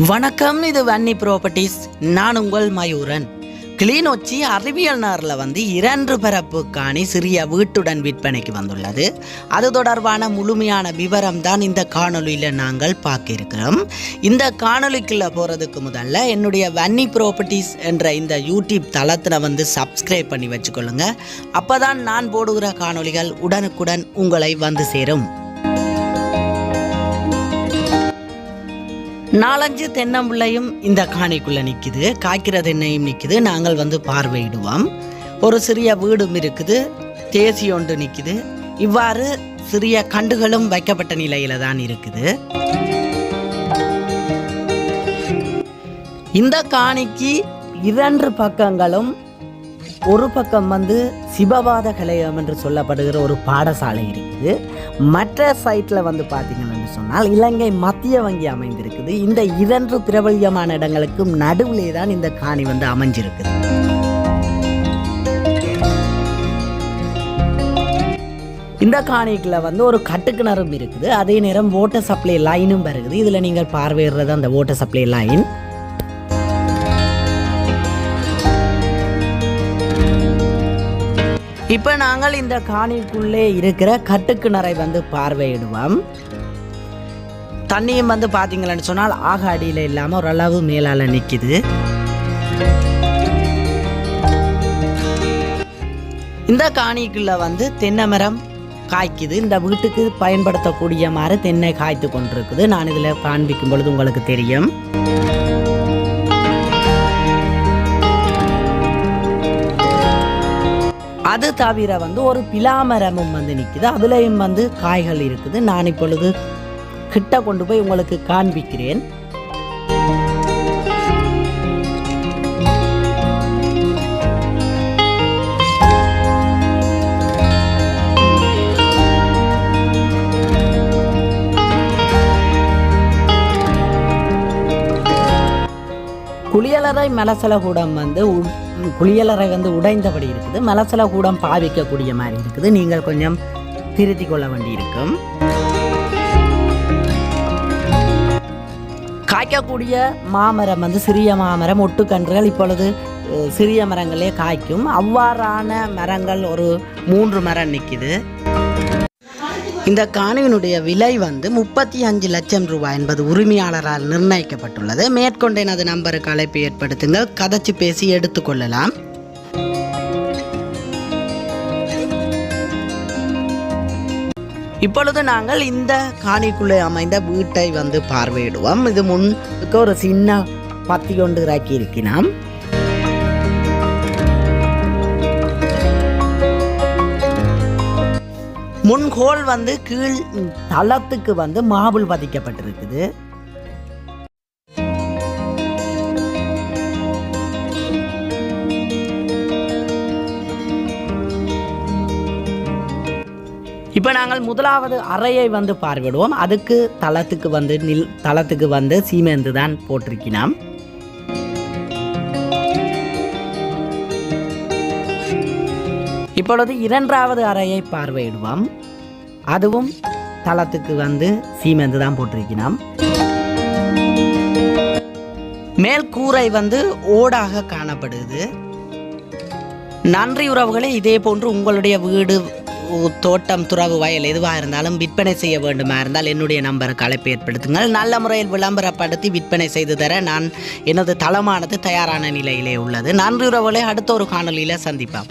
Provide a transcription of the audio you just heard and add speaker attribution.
Speaker 1: வணக்கம் இது வன்னி ப்ராப்பர்ட்டிஸ் நான் உங்கள் மயூரன். கிளிநொச்சி அறிவியல் நகரில் வந்து இரண்டு பரப்பு காணி சிறிய வீட்டுடன் விற்பனைக்கு வந்துள்ளது. அது தொடர்பான முழுமையான விவரம் தான் இந்த காணொளியில் நாங்கள் பார்க்க இருக்கிறோம் இந்த காணொளிக்குள்ளே போகிறதுக்கு முதல்ல என்னுடைய வன்னி ப்ராப்பர்ட்டிஸ் என்ற இந்த யூடியூப் தளத்தில் வந்து சப்ஸ்கிரைப் பண்ணி வச்சுக்கொள்ளுங்க. அப்போ தான் நான் போடுகிற காணொளிகள் உடனுக்குடன் உங்களை வந்து சேரும். நாலஞ்சு தென்னம்பிள்ளையும் இந்த காணிக்குள்ளே நிற்கிது காய்க்கிற தென்னையும் நிற்கிது நாங்கள் வந்து பார்வையிடுவோம். ஒரு சிறிய வீடும் இருக்குது. தேசி ஒன்று நிற்கிது இவ்வாறு சிறிய கண்டுகளும் வைக்கப்பட்ட நிலையில தான் இருக்குது. இந்த காணிக்கு இரண்டு பக்கங்களும் ஒரு பக்கம் வந்து சிவபாத கலையம் என்று சொல்லப்படுகிற ஒரு பாடசாலை இருக்குது. மற்ற சைட்டில் வந்து பார்த்தீங்கன்னு சொன்னால் இலங்கை மத்திய வங்கி அமைந்திருக்குது. இந்த இரண்டு பிரபல்யமான இடங்களுக்கும் நடுவிலே தான் இந்த காணி வந்து அமைஞ்சிருக்குது. இந்த காணிக்கில் வந்து ஒரு கட்டுக்கிணறும் இருக்குது. அதே நேரம் ஓட்டர் சப்ளை லைனும் வருகுது. இதில் நீங்கள் பார்வையிடுறது அந்த ஓட்டர் சப்ளை லைன் இப்போ நாங்கள் இந்த காணிக்குள்ளே இருக்கிற கட்டுக்கிணறை வந்து பார்வையிடுவோம். தண்ணியும் வந்து பார்த்தீங்களன்னு சொன்னால் ஆக அடியில் இல்லாமல் ஓரளவு மேலால் நிற்கிது இந்த காணிக்குள்ளே வந்து தென்னை மரம் காய்க்குது. இந்த வீட்டுக்கு பயன்படுத்தக்கூடிய மாதிரி தென்னை காய்த்து கொண்டிருக்குது. நான் இதில் காண்பிக்கும் பொழுது உங்களுக்கு தெரியும். அது தவிர வந்து ஒரு பிலாமரமும் வந்து நிற்குது அதுலேயும் வந்து காய்கள் இருக்குது. நான் இப்பொழுது கிட்ட கொண்டு போய் உங்களுக்கு காண்பிக்கிறேன். குளியலறை மலசலகூடம் வந்து குளியலறை வந்து உடைந்தபடி இருக்குது. மலசலகூடம் பாவிக்கக்கூடிய மாதிரி இருக்குது. நீங்கள் கொஞ்சம் திருத்தி கொள்ள வேண்டியிருக்கும். காய்க்கக்கூடிய மாமரம் வந்து சிறிய மாமரம் ஒட்டுக்கன்றுகள் இப்பொழுது சிறிய மரங்களே காய்க்கும். அவ்வாறான மரங்கள் ஒரு மூன்று மரம் நிற்கிது இந்த காணியினுடைய விலை வந்து முப்பத்தி அஞ்சு லட்சம் ரூபாய் என்பது உரிமையாளரால் நிர்ணயிக்கப்பட்டுள்ளது. மேற்கொண்ட எனது நம்பருக்கு அழைப்பு ஏற்படுத்துங்கள். கதைச்சு பேசி எடுத்துக்கொள்ளலாம் இப்பொழுது நாங்கள் இந்த காணிக்குள்ளே அமைந்த வீட்டை வந்து பார்வையிடுவோம். இது முன்னுக்கு ஒரு சின்ன பத்தி கொண்டு இறக்கி இருக்கிறோம் முன்கோல் வந்து கீழ் தளத்துக்கு வந்து மாபுள் பதிக்கப்பட்டிருக்குது. இப்போ நாங்கள் முதலாவது அறையை வந்து பார்விடுவோம் அதுக்கு தளத்துக்கு வந்து நில் தளத்துக்கு வந்து சீமெந்து தான் போட்டிருக்கினோம். இப்பொழுது இரண்டாவது அறையை பார்வையிடுவோம். அதுவும் தளத்துக்கு வந்து சீமெந்து தான் போட்டிருக்கிறோம். மேல் கூரை வந்து ஓடாக காணப்படுது. நன்றி உறவுகளே இதே போன்று உங்களுடைய வீடு தோட்டம் துறவு வயல் எதுவாக இருந்தாலும் விற்பனை செய்ய வேண்டுமா இருந்தால் என்னுடைய நம்பருக்கு அழைப்பு ஏற்படுத்துங்கள். நல்ல முறையில் விளம்பரப்படுத்தி விற்பனை செய்து தர நான் எனது தளமானது தயாரான நிலையிலே உள்ளது. நன்றி உறவுகளை அடுத்த ஒரு காணொளியில் சந்திப்போம்.